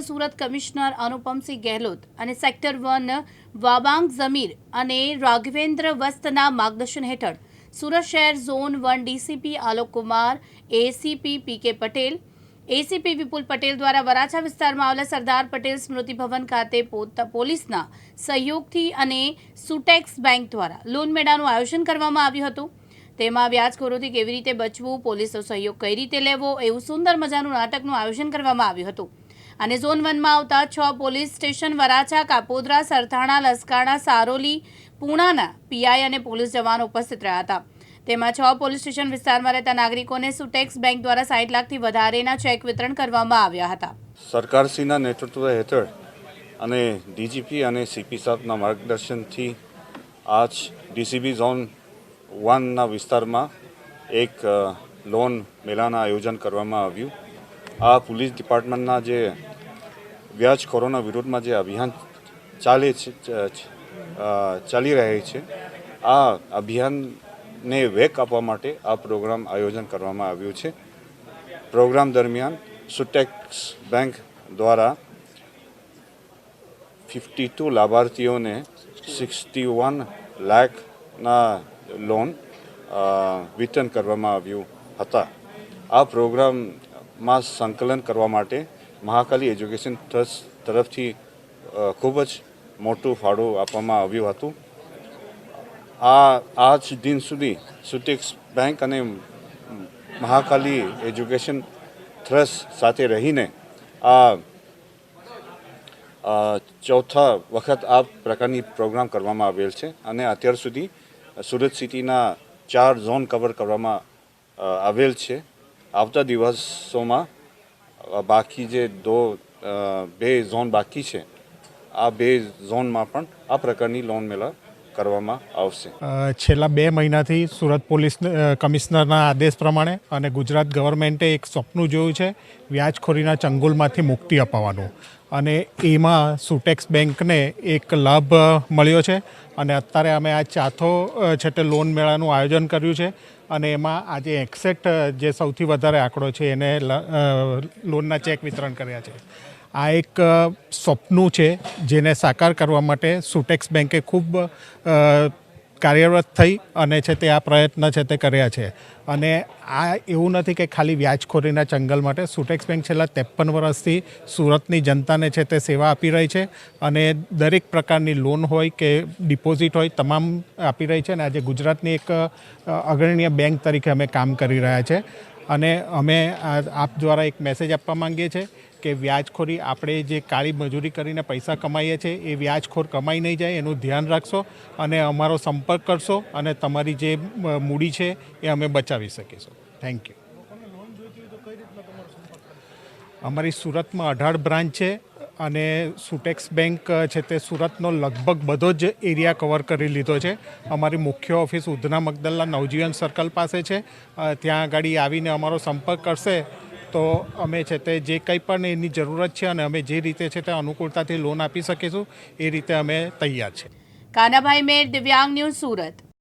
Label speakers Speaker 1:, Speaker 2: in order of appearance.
Speaker 1: Surat commissioner Anupamsinh Gehlot અને sector one Wabang Zameer અને રાઘવેન્દ્ર વસ્તના માર્ગદર્શન હેઠળ સુરત શહેર zone one DCP Alok Kumar, ACP P K Patel, ACP વિપુલ પટેલ દ્વારા વરાછા વિસ્તારમાં આવેલા સરદાર પટેલ સ્મૃતિ ભવન ખાતે પોલીસના સહયોગથી અને સુટેક્સ બેંક દ્વારા લોન મેળાનું આયોજન કરવામાં આવ્યું હતું. તેમાં વ્યાજખોરોથી કેવી રીતે બચવું, પોલીસનો સહયોગ કઈ રીતે લેવો એવું સુંદર મજાનું નાટકનું આયોજન કરવામાં આવ્યું હતું. અને ઝોન વનમાં આવતા છ પોલીસ સ્ટેશન વરાછા, કાપોદરા, સરથાણા, લસકાણા, સારોલી, પૂણાના પીઆઈ અને પોલીસ જવાનો ઉપસ્થિત રહ્યા હતા. તેમાં છ પોલીસ સ્ટેશન વિસ્તારમાં રહેતા નાગરિકોને સુટેક્સ બેંક દ્વારા સાઠ લાખથી વધારેના ચેક વિતરણ કરવામાં આવ્યા હતા.
Speaker 2: સરકારશ્રીના નેતૃત્વ હેઠળ અને ડીજીપી અને સીપી સાહેબના માર્ગદર્શનથી આજ ડીસીબી ઝોન વનના વિસ્તારમાં એક લોન મેળાના આયોજન કરવામાં આવ્યું. આ પોલીસ ડિપાર્ટમેન્ટના જે વ્યાજખોરોના વિરોધમાં જે અભિયાન ચાલે છે ચાલી રહે છે, આ અભિયાનને વેગ આપવા માટે આ પ્રોગ્રામ આયોજન કરવામાં આવ્યું છે. પ્રોગ્રામ દરમિયાન સુટેક્સ બેંક દ્વારા ફિફ્ટી ટુ લાભાર્થીઓને સિક્સટી વન લાખના લોન વિતરણ કરવામાં આવ્યું હતા. આ પ્રોગ્રામમાં સંકલન કરવા માટે મહાકાલી એજ્યુકેશન ટ્રસ્ટ તરફથી ખૂબ જ મોટું ફાળો આપવામાં આવ્યું હતું. આ, આજ દિન સુધી સુટેક્સ બેંક અને મહાકાલી એજ્યુકેશન ટ્રસ્ટ સાથે રહીને આ ચોથા વખત આ પ્રકારની પ્રોગ્રામ કરવામાં આવેલ છે અને અત્યાર સુધી સુરત સિટીના ચાર ઝોન કવર કરવામાં આવેલ છે. આવતા દિવસોમાં બાકી જે દો બે ઝોન બાકી છે, આ બે ઝોનમાં પણ આ પ્રકારની લોન મેળા કરવામાં આવશે.
Speaker 3: છેલ્લા બે મહિનાથી સુરત પોલીસ કમિશનરના આદેશ પ્રમાણે અને ગુજરાત ગવર્મેન્ટે એક સપનું જોયું છે વ્યાજખોરીના ચંગુલમાંથી મુક્તિ અપાવવાનું. અને એમાં સુટેક્સ બેંકને એક લાભ મળ્યો છે. અને અત્યારે અમે આ ચાથો અ, લોન મેળાનું આયોજન કર્યું છે. અને એમાં આજે એક્સેક્ટ જે સૌથી વધારે આંકડો છે એને લોનના ચેક વિતરણ કર્યા છે. આ એક સપનું છે જેને સાકાર કરવા માટે સુટેક્સ બેંકે ખૂબ કાર્યરત થઈ અને છે તે આ પ્રયત્ન છે તે કર્યા છે. અને આ એવું નથી કે ખાલી વ્યાજખોરીના ચંગલ માટે સુટેક્સ બેંક છેલ્લા ત્રેપન વર્ષથી સુરતની જનતાને છે તે સેવા આપી રહી છે અને દરેક પ્રકારની લોન હોય કે ડિપોઝિટ હોય તમામ આપી રહી છે અને આજે ગુજરાતની એક અગ્રણીય બેંક તરીકે અમે કામ કરી રહ્યા છે. અને અમે આપ દ્વારા એક મેસેજ આપવા માંગીએ છીએ કે વ્યાજખોરી આપણે જે કાળી મજૂરી કરીને પૈસા કમાઈએ છીએ એ વ્યાજખોર કમાઈ નહીં જાય એનું ધ્યાન રાખશો અને અમારો સંપર્ક કરશો અને તમારી જે મૂડી છે એ અમે બચાવી શકીશું. થેન્ક યુ અમારી સુરતમાં અઢાર બ્રાન્ચ છે અને સુટેક્સ બેંક છે તે સુરતનો લગભગ બધો જ એરિયા કવર કરી લીધો છે. અમારી મુખ્ય ઓફિસ ઉધના મગદલ્લા નવજીવન સર્કલ પાસે છે. ત્યાં આગળ આવીને અમારો સંપર્ક કરશે. તો અમે છે તે જે કંઈ પણ એની જરૂરત છે અને અમે જે રીતે છે તે અનુકૂળતાથી લોન આપી શકીશું, એ રીતે અમે તૈયાર છે.
Speaker 1: કાનાભાઈ મેર, દિવ્યાંગ ન્યૂઝ સુરત.